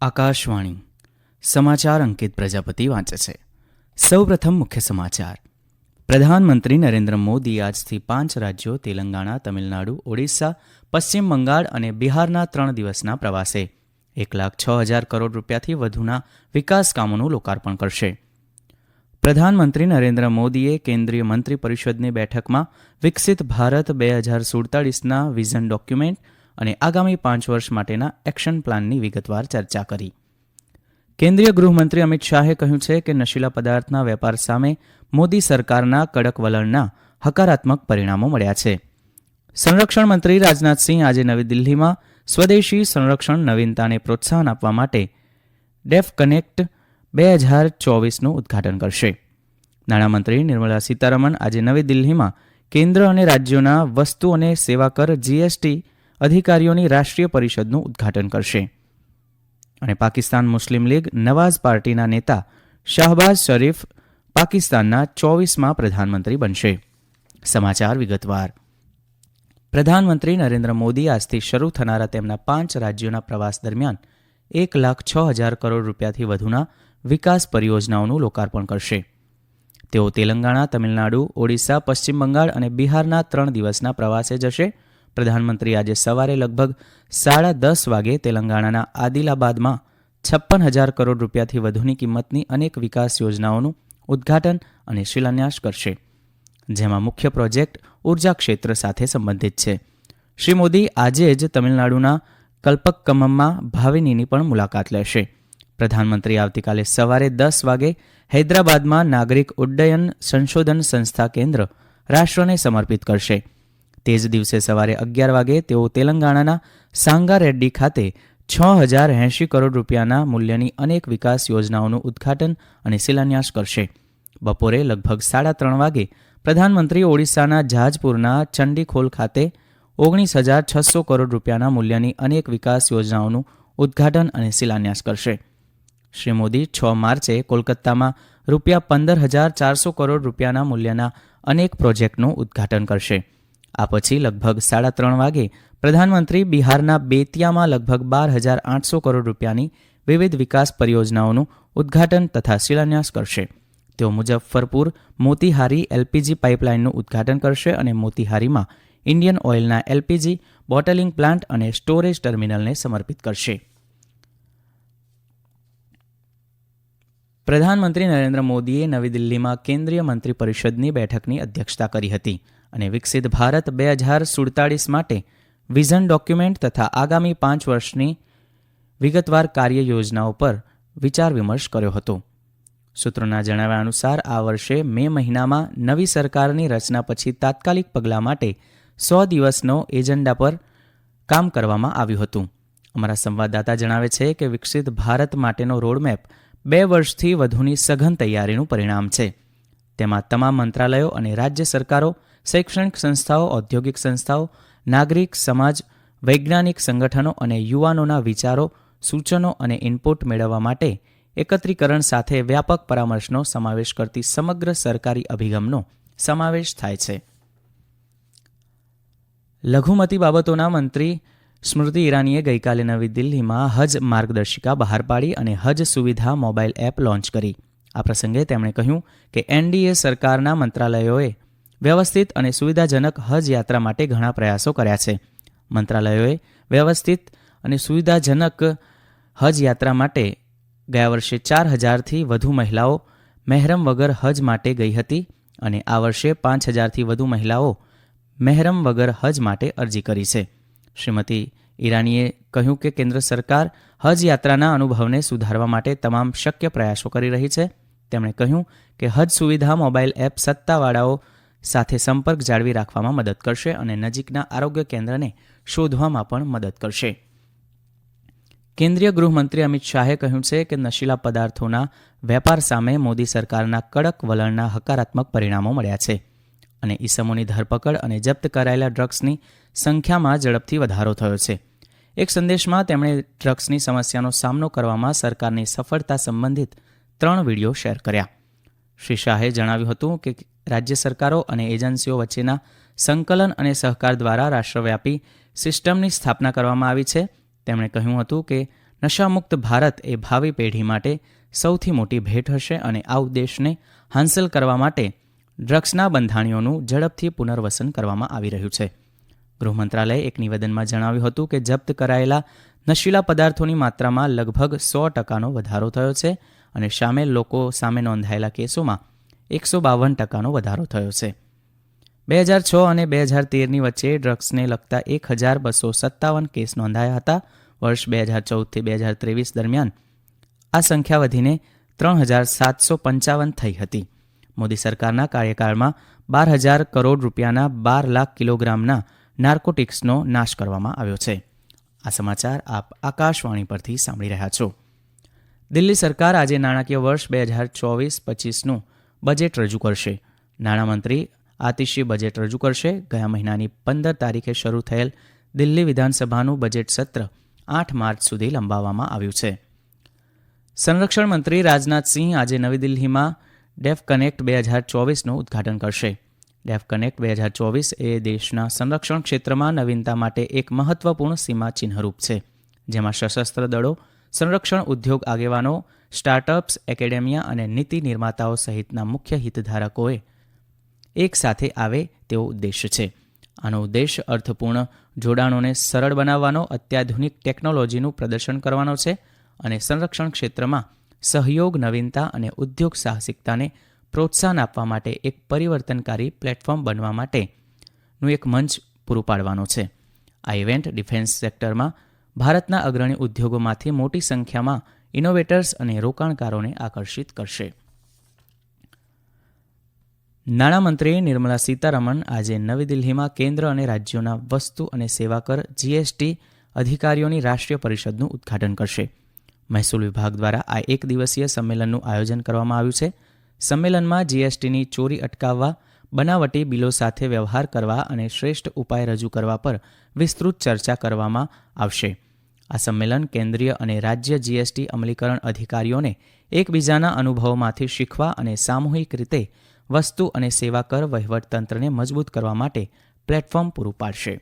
આકાશવાણી. સમાચાર અંકિત પ્રજાપતિ વાંચે છે. સૌપ્રથમ મુખ્ય સમાચાર. પ્રધાનમંત્રી નરેન્દ્ર મોદી આજથી પાંચ રાજ્યો, તેલંગાણા, તમિલનાડુ, ઓડિશા, પશ્ચિમ બંગાળ અને બિહારના ત્રણ દિવસના પ્રવાસે. એક લાખ છ હજાર કરોડ રૂપિયાથી વધુના વિકાસ કામોનું લોકાર્પણ કરશે. પ્રધાનમંત્રી નરેન્દ્ર મોદીએ કેન્દ્રીય મંત્રી પરિષદની બેઠકમાં વિકસિત ભારત બે હજાર સુડતાળીસના વિઝન ડોક્યુમેન્ટ અને આગામી પાંચ વર્ષ માટેના એક્શન પ્લાનની વિગતવાર ચર્ચા કરી. કેન્દ્રીય ગૃહમંત્રી અમિત શાહે કહ્યું છે કે નશીલા પદાર્થના વેપાર સામે મોદી સરકારના કડક વલણના હકારાત્મક પરિણામો મળ્યા છે. સંરક્ષણ મંત્રી રાજનાથસિંહ આજે નવી દિલ્હીમાં સ્વદેશી સંરક્ષણ નવીનતાને પ્રોત્સાહન આપવા માટે ડેફ કનેક્ટ બે હજાર ચોવીસનું ઉદ્ઘાટન કરશે. નાણામંત્રી નિર્મલા સીતારમણ આજે નવી દિલ્હીમાં કેન્દ્ર અને રાજ્યોના વસ્તુ અને સેવા કર જીએસટી અધિકારીઓની રાષ્ટ્રીય પરિષદનું ઉદ્ઘાટન કરશે. અને પાકિસ્તાન મુસ્લિમ લીગ નવાઝ પાર્ટીના નેતા શાહબાઝ શરીફ પાકિસ્તાનના ચોવીસમાં પ્રધાનમંત્રી બનશે. સમાચાર વિગતવાર. પ્રધાનમંત્રી નરેન્દ્ર મોદી આજથી શરૂ થનારા તેમના પાંચ રાજ્યોના પ્રવાસ દરમિયાન એક લાખ છ હજાર કરોડ રૂપિયાથી વધુના વિકાસ પરિયોજનાઓનું લોકાર્પણ કરશે. તેઓ તેલંગાણા, તમિલનાડુ, ઓડિશા, પશ્ચિમ બંગાળ અને બિહારના ત્રણ દિવસના પ્રવાસે જશે પ્રધાનમંત્રી આજે સવારે લગભગ સાડા દસ વાગે તેલંગાણાના આદિલાબાદમાં છપ્પન હજાર કરોડ રૂપિયાથી વધુની કિંમતની અનેક વિકાસ યોજનાઓનું ઉદ્ઘાટન અને શિલાન્યાસ કરશે, જેમાં મુખ્ય પ્રોજેક્ટ ઊર્જા ક્ષેત્ર સાથે સંબંધિત છે. શ્રી મોદી આજે જ તમિલનાડુના કલ્પક્કમમાં ભાવિનીની પણ મુલાકાત લેશે. પ્રધાનમંત્રી આવતીકાલે સવારે દસ વાગે હૈદરાબાદમાં નાગરિક ઉડ્ડયન સંશોધન સંસ્થા કેન્દ્ર રાષ્ટ્રને સમર્પિત કરશે. તે જ દિવસે સવારે અગિયાર વાગે તેઓ તેલંગાણાના સાંગારેડ્ડી ખાતે છ હજાર એંશી કરોડ રૂપિયાના મૂલ્યની અનેક વિકાસ યોજનાઓનું ઉદ્ઘાટન અને શિલાન્યાસ કરશે. બપોરે લગભગ સાડા ત્રણ વાગે પ્રધાનમંત્રી ઓડિશાના જાજપુરના ચંડીખોલ ખાતે ઓગણીસ હજાર છસો કરોડ રૂપિયાના મૂલ્યની અનેક વિકાસ યોજનાઓનું ઉદ્ઘાટન અને શિલાન્યાસ કરશે. શ્રી મોદી છ માર્ચે કોલકાતામાં રૂપિયા પંદર હજાર ચારસો કરોડ રૂપિયાના મૂલ્યના અનેક પ્રોજેક્ટનું ઉદ્ઘાટન કરશે. આ પછી લગભગ સાડા ત્રણ વાગે પ્રધાનમંત્રી બિહારના બેતિયામાં લગભગ બાર હજાર આઠસો કરોડ રૂપિયાની વિવિધ વિકાસ પરિયોજનાઓનું ઉદ્ઘાટન તથા શિલાન્યાસ કરશે. તેઓ મુજફ્ફરપુર મોતીહારી એલપીજી પાઇપલાઇનનું ઉદ્ઘાટન કરશે અને મોતીહારીમાં ઇન્ડિયન ઓઇલના એલપીજી બોટલિંગ પ્લાન્ટ અને સ્ટોરેજ ટર્મિનલને સમર્પિત કરશે. પ્રધાનમંત્રી નરેન્દ્ર મોદીએ નવી દિલ્હીમાં કેન્દ્રીય મંત્રી પરિષદની બેઠકની અધ્યક્ષતા કરી હતી. અને વિકસિત ભારત બે હજાર સુડતાળીસ માટે વિઝન ડોક્યુમેન્ટ તથા આગામી પાંચ વર્ષની વિગતવાર કાર્ય યોજનાઓ પર વિચાર વિમર્શ કર્યો હતો. સૂત્રોના જણાવ્યા અનુસાર, આ વર્ષે મે મહિનામાં નવી સરકારની રચના પછી તાત્કાલિક પગલાં માટે સો દિવસનો એજન્ડા પર કામ કરવામાં આવ્યું હતું. અમારા સંવાદદાતા જણાવે છે કે વિકસિત ભારત માટેનો રોડમેપ બે વર્ષથી વધુની સઘન તૈયારીનું પરિણામ છે. તેમાં તમામ મંત્રાલયો અને રાજ્ય સરકારો શૈક્ષણિક સંસ્થાઓ, ઔદ્યોગિક સંસ્થાઓ, નાગરિક સમાજ, વૈજ્ઞાનિક સંગઠનો અને યુવાનોના વિચારો, સૂચનો અને ઇનપુટ મેળવવા માટે એકત્રીકરણ સાથે વ્યાપક પરામર્શનો સમાવેશ કરતી સમગ્ર સરકારી અભિગમનો સમાવેશ થાય છે. લઘુમતી બાબતોના મંત્રી સ્મૃતિ ઈરાનીએ ગઈકાલે નવી દિલ્હીમાં હજ માર્ગદર્શિકા બહાર પાડી અને હજ સુવિધા મોબાઈલ એપ લોન્ચ કરી. આ પ્રસંગે તેમણે કહ્યું કે એનડીએ સરકારના મંત્રાલયોએ વ્યવસ્થિત અને સુવિધાજનક હજ યાત્રા માટે ઘણા પ્રયાસો કર્યા છે. મંત્રાલયોએ વ્યવસ્થિત અને સુવિધાજનક હજ યાત્રા માટે ગયા વર્ષે ચાર હજારથી વધુ મહિલાઓ મહેરમ વગર હજ માટે ગઈ હતી અને આ વર્ષે પાંચ હજારથી વધુ મહિલાઓ મહેરમ વગર હજ માટે અરજી કરી છે. શ્રીમતી ઈરાનીએ કહ્યું કે કેન્દ્ર સરકાર હજ યાત્રાના અનુભવને સુધારવા માટે તમામ શક્ય પ્રયાસો કરી રહી છે. તેમણે કહ્યું કે હજ સુવિધા મોબાઈલ એપ સત્તાવાળાઓ સાથે સંપર્ક જાળવી રાખવામાં મદદ કરશે અને નજીકના આરોગ્ય કેન્દ્રને શોધવામાં પણ મદદ કરશે. કેન્દ્રીય ગૃહમંત્રી અમિત શાહે કહ્યું છે કે નશીલા પદાર્થોના વેપાર સામે મોદી સરકારના કડક વલણના હકારાત્મક પરિણામો મળ્યા છે અને ઈસમોની ધરપકડ અને જપ્ત કરાયેલા ડ્રગ્સની સંખ્યામાં ઝડપથી વધારો થયો છે. એક સંદેશમાં તેમણે ડ્રગ્સની સમસ્યાનો સામનો કરવામાં સરકારની સફળતા સંબંધિત ત્રણ વીડિયો શેર કર્યા. શ્રી શાહે જણાવ્યું હતું કે રાજ્ય સરકારો અને એજન્સીઓ વચ્ચેના સંકલન અને સહકાર દ્વારા રાષ્ટ્રવ્યાપી સિસ્ટમની સ્થાપના કરવામાં આવી છે. તેમણે કહ્યું હતું કે નશામુક્ત ભારત એ ભાવિ પેઢી માટે સૌથી મોટી ભેટ હશે અને આ ઉદ્દેશને હાંસલ કરવા માટે ડ્રગ્સના બંધાણીઓનું ઝડપથી પુનર્વસન કરવામાં આવી રહ્યું છે. ગૃહ મંત્રાલયે એક નિવેદનમાં જણાવ્યું હતું કે જપ્ત કરાયેલા નશીલા પદાર્થોની માત્રામાં લગભગ સો ટકાનો વધારો થયો છે. અને સામેલ લોકો સામે નોંધાયેલા કેસોમાં એકસો બાવન ટકાનો વધારો થયો છે. બે હજાર છ અને બે હજાર તેરની વચ્ચે ડ્રગ્સને લગતા એક હજાર બસો સત્તાવન કેસ નોંધાયા હતા. વર્ષ બે હજાર ચૌદથી બે હજાર ત્રેવીસ દરમિયાન આ સંખ્યા વધીને ત્રણ હજાર સાતસો પંચાવન થઈ હતી. મોદી સરકારના કાર્યકાળમાં બાર હજાર કરોડ રૂપિયાના બાર લાખ કિલોગ્રામના નાર્કોટિક્સનો નાશ કરવામાં આવ્યો છે. આ સમાચાર આપ આકાશવાણી પરથી સાંભળી રહ્યા છો. દિલ્હી સરકાર આજે નાણાકીય વર્ષ બે હજાર ચોવીસ પચીસનું બજેટ રજૂ કરશે. નાણામંત્રી આતિશી બજેટ રજૂ કરશે. ગયા મહિનાની પંદર તારીખે શરૂ થયેલ દિલ્હી વિધાનસભાનું બજેટ સત્ર આઠ માર્ચ સુધી લંબાવવામાં આવ્યું છે. સંરક્ષણ મંત્રી રાજનાથસિંહ આજે નવી દિલ્હીમાં ડેફ કનેક્ટ બે હજાર ચોવીસનું ઉદ્ઘાટન કરશે. ડેફ કનેક્ટ બે હજાર ચોવીસ એ દેશના સંરક્ષણ ક્ષેત્રમાં નવીનતા માટે એક મહત્વપૂર્ણ સીમા ચિહ્નરૂપ છે, જેમાં સશસ્ત્ર દળો સંરક્ષણ ઉદ્યોગ આગેવાનો સ્ટાર્ટઅપ્સ એકેડેમિયા અને નીતિ નિર્માતાઓ સહિતના મુખ્ય હિતધારકોએ એક સાથે આવે તેવો ઉદ્દેશ છે. આનો ઉદ્દેશ અર્થપૂર્ણ જોડાણોને સરળ બનાવવાનો, અત્યાધુનિક ટેકનોલોજીનું પ્રદર્શન કરવાનો છે અને સંરક્ષણ ક્ષેત્રમાં સહયોગ, નવીનતા અને ઉદ્યોગ સાહસિકતાને પ્રોત્સાહન આપવા માટે એક પરિવર્તનકારી પ્લેટફોર્મ બનવા માટેનું એક મંચ પૂરું પાડવાનો છે. આ ઇવેન્ટ ડિફેન્સ સેક્ટરમાં ભારતના અગ્રણી ઉદ્યોગોમાંથી મોટી સંખ્યામાં ઇનોવેટર્સ અને રોકાણકારોને આકર્ષિત કરશે. નાણામંત્રી નિર્મલા સીતારમણ આજે નવી દિલ્હીમાં કેન્દ્ર અને રાજ્યોના વસ્તુ અને સેવા કર જીએસટી અધિકારીઓની રાષ્ટ્રીય પરિષદનું ઉદ્ઘાટન કરશે. મહેસૂલ વિભાગ દ્વારા આ એક દિવસીય સંમેલનનું આયોજન કરવામાં આવ્યું છે. સંમેલનમાં જીએસટીની ચોરી અટકાવવા, બનાવટી બિલો સાથે વ્યવહાર કરવા અને શ્રેષ્ઠ ઉપાય રજૂ કરવા પર વિસ્તૃત ચર્ચા કરવામાં આવશે. આ સંમેલન કેન્દ્રીય અને રાજ્ય જીએસટી અમલીકરણ અધિકારીઓને એકબીજાના અનુભવોમાંથી શીખવા અને સામૂહિક રીતે વસ્તુ અને સેવા કર વહીવટતંત્રને મજબૂત કરવા માટે પ્લેટફોર્મ પૂરું પાડશે.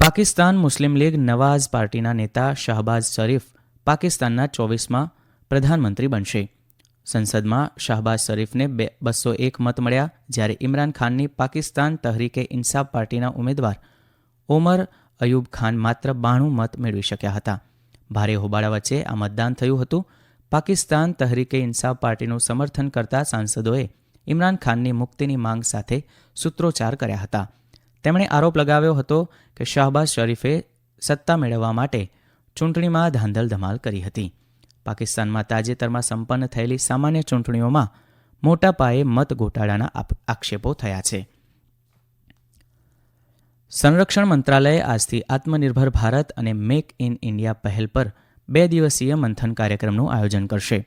પાકિસ્તાન મુસ્લિમ લીગ નવાઝ પાર્ટીના નેતા શાહબાઝ શરીફ પાકિસ્તાનના ચોવીસમાં પ્રધાનમંત્રી બનશે. સંસદમાં શાહબાઝ શરીફને બે બસો એક મત મળ્યા, જ્યારે ઇમરાન ખાનની પાકિસ્તાન તહરીકે ઇન્સાફ પાર્ટીના ઉમેદવાર ઓમર અયુબ ખાન માત્ર બાણું મત મેળવી શક્યા હતા. ભારે હોબાળા વચ્ચે આ મતદાન થયું હતું. પાકિસ્તાન તહરીકે ઇન્સાફ પાર્ટીનું સમર્થન કરતા સાંસદોએ ઇમરાન ખાનની મુક્તિની માંગ સાથે સૂત્રોચ્ચાર કર્યા હતા. તેમણે આરોપ લગાવ્યો હતો કે શાહબાઝ શરીફે સત્તા મેળવવા માટે ચૂંટણીમાં ધાંધલ ધમાલ કરી હતી. પાકિસ્તાનમાં તાજેતરમાં સંપન્ન થયેલી સામાન્ય ચૂંટણીઓમાં મોટા પાયે મત ગોટાળાના આક્ષેપો થયા છે. સંરક્ષણ મંત્રાલયે આજથી આત્મનિર્ભર ભારત અને મેક ઇન ઇન્ડિયા પહેલ પર બે દિવસીય મંથન કાર્યક્રમનું આયોજન કરશે.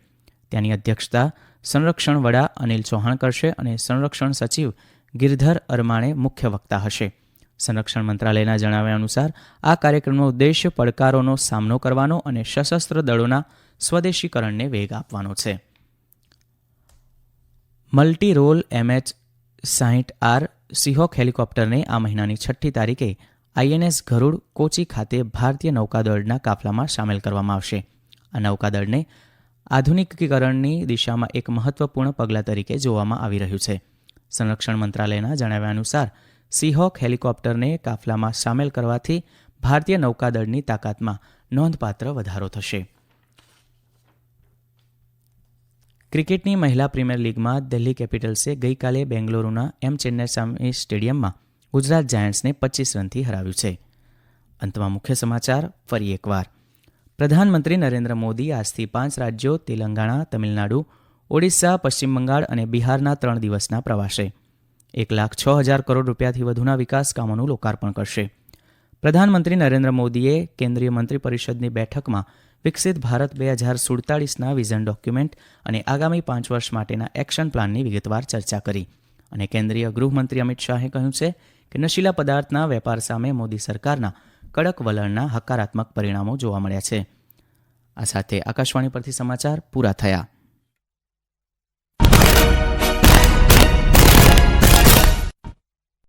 તેની અધ્યક્ષતા સંરક્ષણ વડા અનિલ ચૌહાણ કરશે અને સંરક્ષણ સચિવ ગિરધર અરમાણે મુખ્ય વક્તા હશે. સંરક્ષણ મંત્રાલયના જણાવ્યા અનુસાર, આ કાર્યક્રમનો ઉદ્દેશ્ય પડકારોનો સામનો કરવાનો અને સશસ્ત્ર દળોના સ્વદેશીકરણને વેગ આપવાનો છે. મલ્ટી રોલ એમએચ સાહીઠ આર સિહોક હેલિકોપ્ટરને આ મહિનાની છઠ્ઠી તારીખે આઈએનએસ ગરુડ કોચી ખાતે ભારતીય નૌકાદળના કાફલામાં સામેલ કરવામાં આવશે. આ નૌકાદળને આધુનિકીકરણની દિશામાં એક મહત્વપૂર્ણ પગલાં તરીકે જોવામાં આવી રહ્યું છે. સંરક્ષણ મંત્રાલયના જણાવ્યા અનુસાર, સિહોક હેલિકોપ્ટરને કાફલામાં સામેલ કરવાથી ભારતીય નૌકાદળની તાકાતમાં નોંધપાત્ર વધારો થશે. ક્રિકેટની મહિલા પ્રીમિયર લીગમાં દિલ્હી કેપિટલ્સે ગઈકાલે બેંગલુરુના એમ ચેન્નઈ સામે સ્ટેડિયમમાં ગુજરાત જાયન્ટ્સને પચીસ રનથી હરાવ્યું છે. અંતમાં મુખ્ય સમાચાર, ફરી એકવાર. પ્રધાનમંત્રી નરેન્દ્ર મોદી આજથી પાંચ રાજ્યો, તેલંગાણા, તમિલનાડુ, ઓડિશા, પશ્ચિમ બંગાળ અને બિહારના ત્રણ દિવસના પ્રવાસે. એક લાખ છ હજાર કરોડ રૂપિયાથી વધુના વિકાસ કામોનું લોકાર્પણ કરશે. પ્રધાનમંત્રી નરેન્દ્ર મોદીએ કેન્દ્રીય મંત્રી પરિષદની બેઠકમાં વિકસિત ભારત બે હજાર સુડતાળીસના વિઝન ડોક્યુમેન્ટ અને આગામી પાંચ વર્ષ માટેના એક્શન પ્લાનની વિગતવાર ચર્ચા કરી. અને કેન્દ્રીય ગૃહમંત્રી અમિત શાહે કહ્યું છે કે નશીલા પદાર્થના વેપાર સામે મોદી સરકારના કડક વલણના હકારાત્મક પરિણામો જોવા મળ્યા છે. આ સાથે આકાશવાણી પરથી સમાચાર પૂરા થયા.